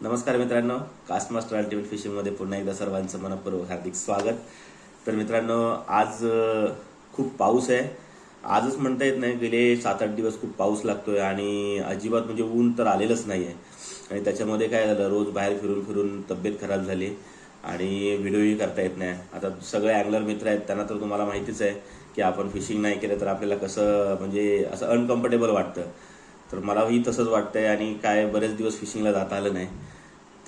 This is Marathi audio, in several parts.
नमस्कार मित्रांनो कास्ट मास्टर अल्टिमेट फिशिंगमध्ये पुन्हा एकदा सर्वांचं मनपूर्वक हार्दिक स्वागत. तर मित्रांनो आज खूप पाऊस आहे. आजच म्हणता येत नाही गेले सात आठ दिवस खूप पाऊस लागतोय आणि अजिबात म्हणजे ऊन तर आलेलंच नाही आहे आणि त्याच्यामध्ये काय झालं रोज बाहेर फिरून फिरून तब्येत खराब झाली आणि व्हिडिओही करता येत नाही. आता सगळे अँगलर मित्र आहेत त्यांना तर तुम्हाला माहितीच आहे की आपण फिशिंग नाही केलं तर आपल्याला कसं म्हणजे असं अनकम्फर्टेबल वाटतं. तर मलाही तसंच वाटतंय आणि काय बरेच दिवस फिशिंगला जाता आलं नाही.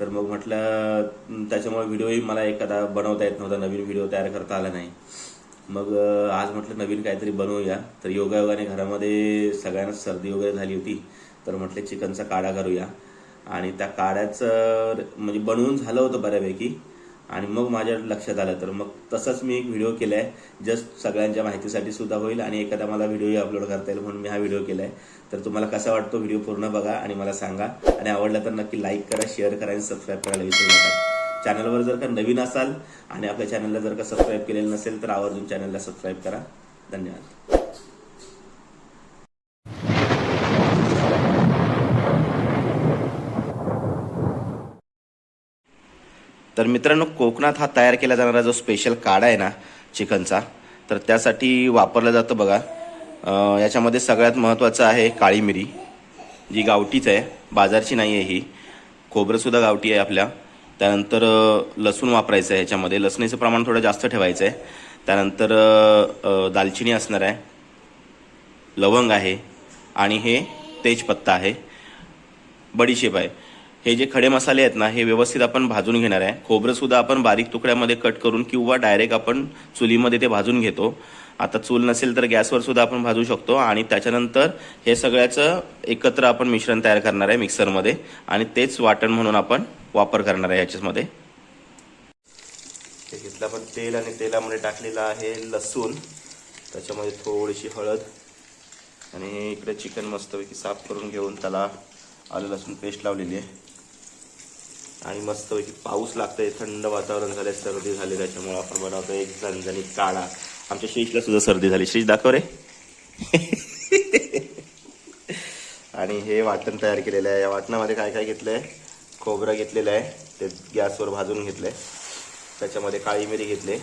तर मग म्हटलं त्याच्यामुळे व्हिडिओही मला एखादा बनवता येत नव्हता नवीन व्हिडिओ तयार करता आला नाही. मग आज म्हटलं नवीन काहीतरी बनवूया. तर योगायोगाने घरामध्ये सगळ्यांना सर्दी वगैरे झाली होती. तर म्हटलं चिकनचा काढा करूया. आणि त्या काढ्याचं म्हणजे बनवून झालं होतं बऱ्यापैकी. आणि मग माझ्या लक्षात आलं. तर मग तसंच मी एक व्हिडिओ केलाय. जस्ट सगळ्यांच्या माहितीसाठी सुद्धा होईल आणि एखादा मला व्हिडिओही अपलोड करता येईल म्हणून मी हा व्हिडिओ केलाय. तर तुम्हाला कसा वाटतो व्हिडिओ पूर्ण बघा आणि मला सांगा. आणि आवडला तर नक्की लाईक करा शेअर करा आणि सबस्क्राईब करायला विसरू नका. चॅनलवर जर का नवीन असाल आणि आपल्या चॅनलला जर का सबस्क्राईब केलेलं नसेल तर आवर्जून चॅनलला सबस्क्राईब करा. धन्यवाद. तर मित्रांनो कोकणात हा तयार केला जाणारा जो स्पेशल काढा आहे ना चिकनचा तर त्यासाठी वापरलं जातं बघा. याच्यामध्ये सगळ्यात महत्त्वाचं आहे काळी मिरी जी गावठीच आहे बाजारची नाही आहे ही खोबरंसुद्धा गावठी आहे आपल्या. त्यानंतर लसूण वापरायचं आहे ह्याच्यामध्ये लसणीचं प्रमाण थोडं जास्त ठेवायचं आहे. त्यानंतर दालचिनी असणार आहे. लवंग आहे. आणि हे तेजपत्ता आहे. बडीशेप आहे. हे जे खडे मसाले आहेत ना हे व्यवस्थित आपण भाजून घेणार आहे. खोबरं सुद्धा आपण बारीक तुकड्यामध्ये कट करून किंवा डायरेक्ट आपण चुलीमध्ये ते भाजून घेतो. आता चूल नसेल तर गॅसवर सुद्धा आपण भाजू शकतो आणि त्याच्यानंतर हे सगळ्याचं एकत्र आपण मिश्रण तयार करणार आहे मिक्सरमध्ये आणि तेच वाटण म्हणून आपण वापर करणार आहे ह्याच्यामध्ये ते घेतलं आपण तेल आणि तेलामध्ये टाकलेलं आहे लसूण. त्याच्यामध्ये थोडीशी हळद आणि इकडे चिकन मस्तपैकी साफ करून घेऊन त्याला आलं लसूण पेस्ट लावलेली आहे. आणि मस्तपैकी पाऊस लागतोय थंड वातावरण झालंय सर्दी झाली त्याच्यामुळे आपण बनवतो एक झणझणीत काढा. आमच्या श्रीषला सुद्धा सर्दी झाली. श्रीष दाखव रे. आणि हे वाटण तयार केलेलं आहे. या वाटणामध्ये काय काय घेतलंय? खोबरं घेतलेलं आहे. ते गॅसवर भाजून घेतलंय. त्याच्यामध्ये काळी मिरी घेतले.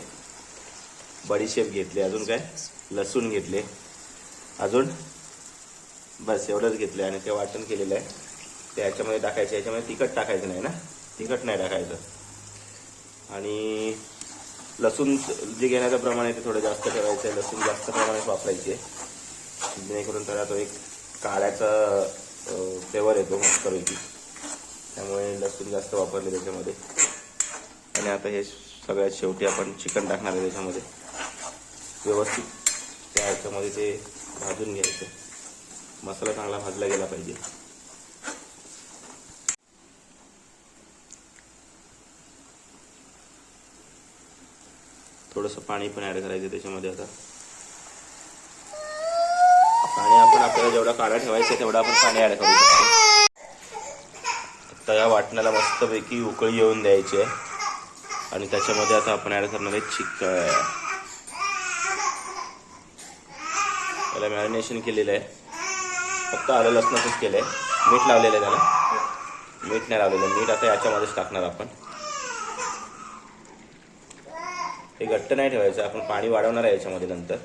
बडीशेप घेतले. अजून काय? लसूण घेतले. अजून? बस एवढंच घेतलं आणि ते वाटण केलेलं आहे. ते याच्यामध्ये टाकायचं. याच्यामध्ये तिखट टाकायचं नाही ना? तिखट नाही टाकायचं. आणि लसूण जे घेण्याचं प्रमाण आहे ते थोडं जास्त करायचं आहे. लसूण जास्त प्रमाणात वापरायचे. जेणेकरून त्याला तो एक काळ्याचा फ्लेवर येतो मस्तपैकी. त्यामुळे लसूण जास्त वापरले त्याच्यामध्ये. आणि आता हे सगळ्यात शेवटी आपण चिकन टाकणार आहे त्याच्यामध्ये. व्यवस्थित त्या ह्याच्यामध्ये ते भाजून घ्यायचं. मसाला चांगला भाजला गेला पाहिजे. थोडंसं पाणी पण ऍड करायचं त्याच्यामध्ये आता. पाणी आपण आपल्याला जेवढा काढा ठेवायचा तेवढा आपण पाणी ऍड करू शकतो. आता या वाटणाला मस्तपैकी उकळी येऊन द्यायची आहे. आणि त्याच्यामध्ये आता आपण ऍड करणार आहे चिकन. त्याला मॅरिनेशन केलेलं आहे. फक्त आलं लसणाचंच केलं आहे मीठ लावलेलं आहे त्याला. मीठ नाही लावलेलं. मीठ आता याच्यामध्येच टाकणार आपण. हे घट्ट नाही ठेवायचं आपण पाणी वाढवणार आहे याच्यामध्ये नंतर.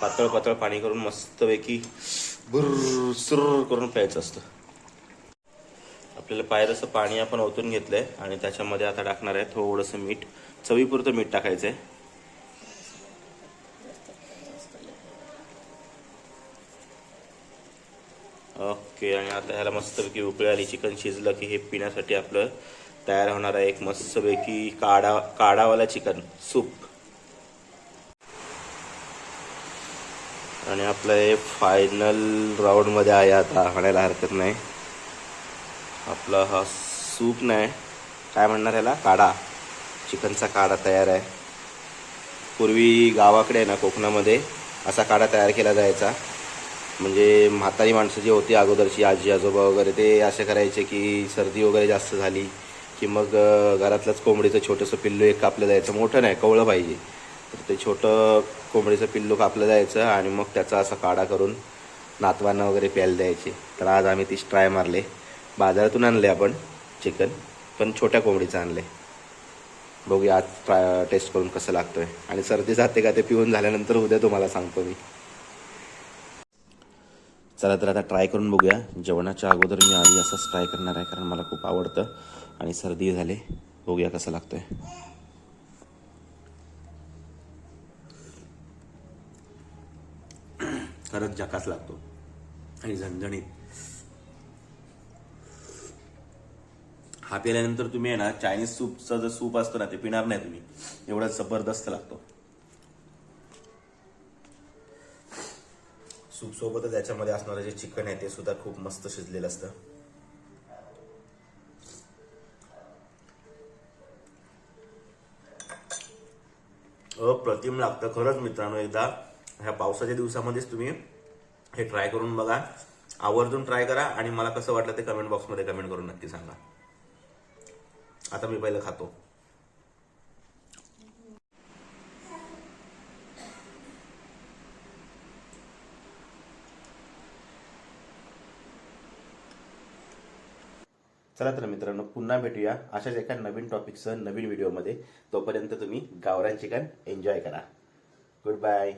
पातळ पातळ पाणी करून मस्तपैकी बुर्र करून प्यायचं असतं. आपल्याला पायरसं पाणी आपण ओतून घेतलंय आणि त्याच्यामध्ये आता टाकणार आहे थोडंसं मीठ. चवीपुरतं मीठ टाकायचं आहे ओके आणि आता ह्याला मस्तपैकी उकळी आली. चिकन शिजलं की हे पिण्यासाठी आपलं तयार होणार आहे एक मस्तपैकी काढा काढावाला चिकन सूप. आणि आपलं हे फायनल राऊंडमध्ये आहे आता म्हणायला हरकत नाही. आपला हा सूप नाही. काय म्हणणार ह्याला? काढा. चिकनचा काढा तयार आहे. पूर्वी गावाकडे आहे ना कोकणामध्ये असा काढा तयार केला जायचा. म्हणजे म्हातारी माणसं जी होती अगोदरची आजी आजोबा वगैरे ते असे करायचे की सर्दी वगैरे जास्त झाली की मग घरातलंच कोंबडीचं छोटंसं पिल्लू एक कापलं जायचं. मोठं नाही कवळं पाहिजे. तर ते छोटं कोंबडीचं पिल्लू कापलं जायचं आणि मग त्याचा असा काढा करून नातवांना वगैरे प्यायला द्यायचे. तर आज आम्ही तीच ट्राय मारले. बाजारातून आणले आपण चिकन पण छोट्या कोंबडीचं आणले. बघूया आज ट्राय टेस्ट करून कसं लागतोय. आणि सर्दी जाते का ते पिऊन झाल्यानंतर उद्या तुम्हाला सांगतो मी. चला तर आता ट्राय करून बघूया. जेवणाच्या अगोदर मी आधी असंच ट्राय करणार आहे कारण मला खूप आवडतं. आणि सर्दी झाले. बघूया कसं लागतंय. खरंच जकास लागतो. आणि झणझणीत. हा पिल्यानंतर तुम्ही आहे ना चायनीज सूपचा जो सूप असतो ना ते पिणार नाही तुम्ही. एवढा जबरदस्त लागतो. सूप सोबतच याच्यामध्ये असणारं जे चिकन आहे ते सुद्धा खूप मस्त शिजलेलं असतं. अप्रतिम लागतं खरंच मित्रांनो एकदा. ह्या पावसाच्या दिवसामध्येच तुम्ही हे ट्राय करून बघा. आवर्जून ट्राय करा आणि मला कसं वाटलं ते कमेंट बॉक्समध्ये कमेंट करून नक्की सांगा. आता मी पहिलं खातो. चला तर मित्रांनो पुन्हा भेटूया अशाच एका नवीन टॉपिकसह नवीन व्हिडिओमध्ये तोपर्यंत तुम्ही गावरान चिकन एन्जॉय करा. Good bye